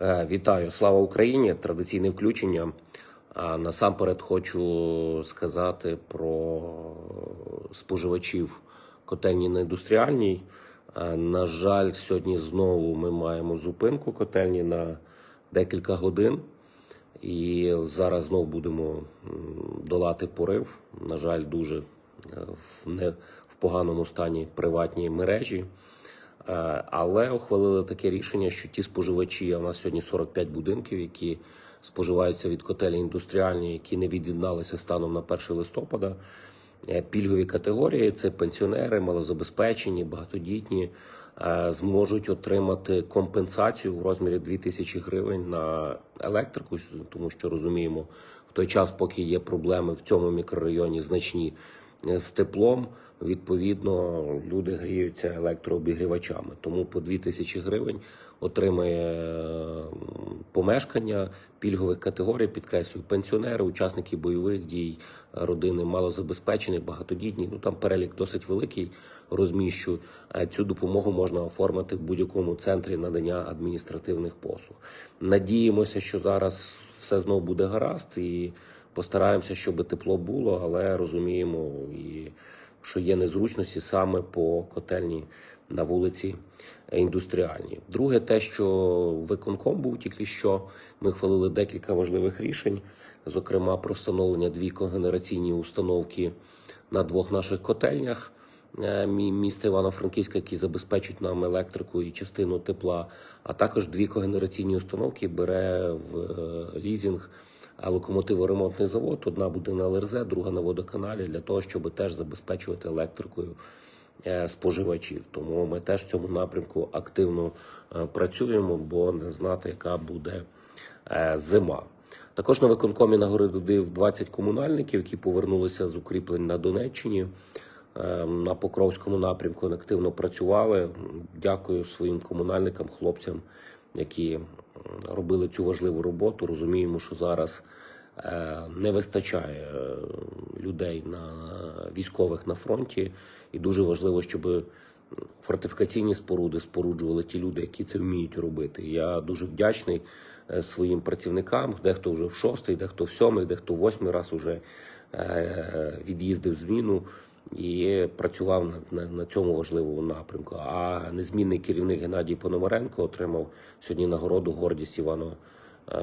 Е, Вітаю, слава Україні! Традиційне включення. Насамперед хочу сказати про споживачів котельні на індустріальній. Е, На жаль, сьогодні знову ми маємо зупинку котельні на декілька годин. І зараз знову будемо долати порив. На жаль, дуже е, в не в поганому стані приватні мережі. Е, Але ухвалили таке рішення, що ті споживачі, а в нас сьогодні 45 будинків, які споживаються від котелі індустріальні, які не від'єдналися станом на 1 листопада. Е, Пільгові категорії це пенсіонери, малозабезпечені, багатодітні, е, зможуть отримати компенсацію в розмірі 2000 гривень на електрику, тому що розуміємо, в той час, поки є проблеми в цьому мікрорайоні значні з теплом, відповідно люди гріються електрообігрівачами. Тому по 2000 гривень отримає помешкання пільгових категорій, підкреслюю, пенсіонери, учасники бойових дій, родини малозабезпечені, багатодітні. Ну там перелік досить великий. Розміщу Е, цю допомогу можна оформити в будь-якому центрі надання адміністративних послуг. Надіємося, що зараз все знову буде гаразд, і постараємося, щоб тепло було, але розуміємо і що є незручності саме по котельні на вулиці індустріальній. Друге, те, що виконком був тільки що, ми хвалили декілька важливих рішень, зокрема про встановлення дві когенераційні установки на двох наших котельнях. е, Міста Івано-Франківська, які забезпечують нам електрику і частину тепла, а також дві когенераційні установки бере в е, лізінг локомотиворемонтний завод. Одна буде на ЛРЗ, друга на водоканалі для того, щоб теж забезпечувати електрикою е, споживачів. Тому ми теж в цьому напрямку активно е, працюємо, бо не знати, яка буде е, зима. Також на виконкомі нагородив 20 комунальників, які повернулися з укріплень на Донеччині. На Покровському напрямку активно працювали. Дякую своїм комунальникам, хлопцям, які робили цю важливу роботу. Розуміємо, що зараз е, не вистачає е, людей на військових на фронті, і дуже важливо, щоб фортифікаційні споруди споруджували ті люди, які це вміють робити. Я дуже вдячний е, своїм працівникам. Дехто вже в шостий, дехто в сьомий, дехто в восьмий раз уже від'їздив зміну і працював на, на, на цьому важливому напрямку. А незмінний керівник Геннадій Пономаренко отримав сьогодні нагороду гордість Івано е.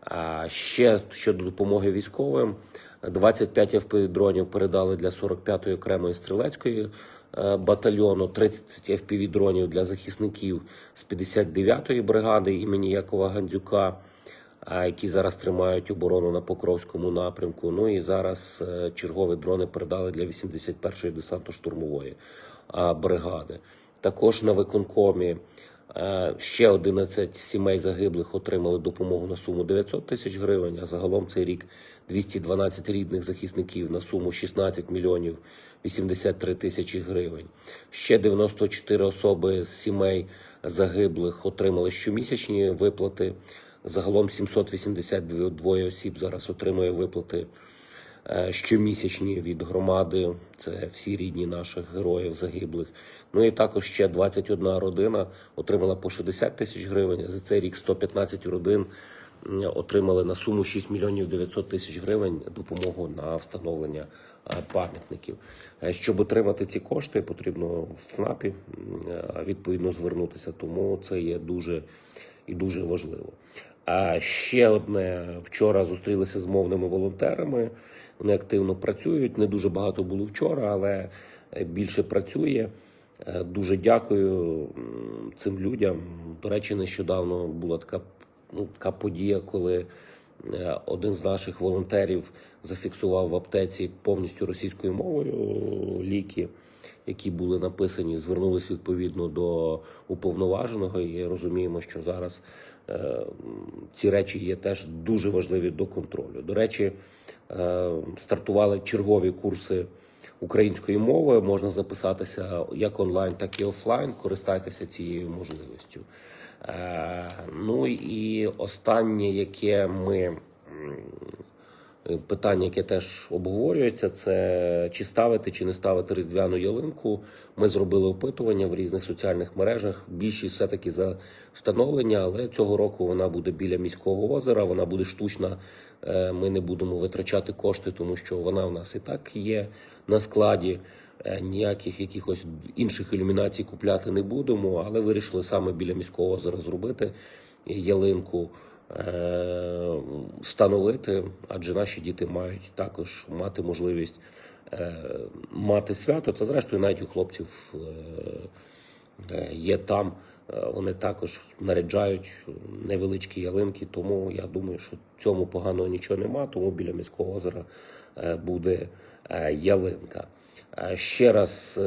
А ще щодо допомоги військовим, 25 FPV-дронів передали для 45-ї окремої стрілецької е, батальйону, 30 FPV-дронів для захисників з 59-ї бригади імені Якова Гандзюка, які зараз тримають оборону на Покровському напрямку. Ну і зараз е, чергові дрони передали для 81-ї десантно-штурмової бригади. Також на виконкомі е, ще 11 сімей загиблих отримали допомогу на суму 900 тисяч гривень. А загалом цей рік 212 рідних захисників на суму 16 мільйонів 83 тисячі гривень. Ще 94 особи з сімей загиблих отримали щомісячні виплати. Загалом 782 осіб зараз отримує виплати е, щомісячні від громади. Це всі рідні наших героїв загиблих. Ну і також ще 21 родина отримала по 60 тисяч гривень. За цей рік 115 родин отримали на суму 6 мільйонів 900 тисяч гривень допомогу на встановлення е, пам'ятників. Е, Щоб отримати ці кошти, потрібно в ЦНАПі відповідно звернутися. Тому це є дуже і дуже важливо. А ще одне вчора зустрілися з мовними волонтерами. Вони активно працюють. Не дуже багато було вчора, але більше працює. Е, Дуже дякую цим людям. До речі, нещодавно була така, ну, така подія, коли е, один з наших волонтерів зафіксував в аптеці повністю російською мовою ліки, які були написані, звернулись відповідно до уповноваженого. І розуміємо, що зараз е, ці речі є теж дуже важливі до контролю. До речі, е, стартували чергові курси української мови. Можна записатися як онлайн, так і офлайн. Користайтеся цією можливістю. Е, Ну і останнє, яке ми Питання, яке теж обговорюється, це чи ставити, чи не ставити різдвяну ялинку. Ми зробили опитування в різних соціальних мережах. Більшість все-таки за встановлення, але цього року вона буде біля міського озера, вона буде штучна. Е, Ми не будемо витрачати кошти, тому що вона в нас і так є на складі. Е, Ніяких якихось інших ілюмінацій купляти не будемо, але вирішили саме біля міського озера зробити ялинку встановити, адже наші діти мають також мати можливість е, мати свято. Це зрештою навіть у хлопців е, е, є там. Е, Вони також наряджають невеличкі ялинки, тому я думаю, що цьому поганого нічого нема, тому біля міського озера е, буде е, ялинка. Е, Ще раз е,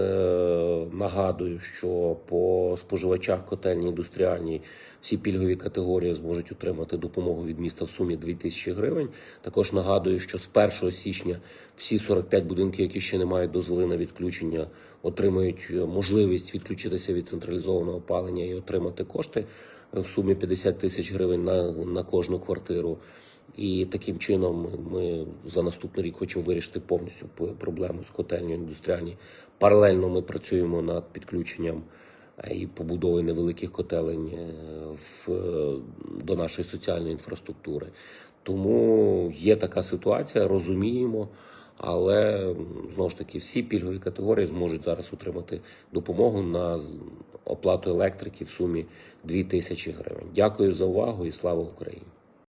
нагадую, що по споживачах котельні індустріальній всі пільгові категорії зможуть отримати допомогу від міста в сумі 2000 гривень. Також нагадую, що з 1 січня всі 45 будинків, які ще не мають дозволи на відключення, отримають е, можливість відключитися від централізованого опалення і отримати кошти в сумі 50 тисяч гривень на, на кожну квартиру. І таким чином ми за наступний рік хочемо вирішити повністю проблему з котельнею індустріальній. Паралельно ми працюємо над підключенням е, і побудовою невеликих котелень е, в, до нашої соціальної інфраструктури. Тому є така ситуація, розуміємо. Але знову ж таки всі пільгові категорії зможуть зараз отримати допомогу на оплату електрики в сумі 2 тисячі гривень. Дякую за увагу і слава Україні!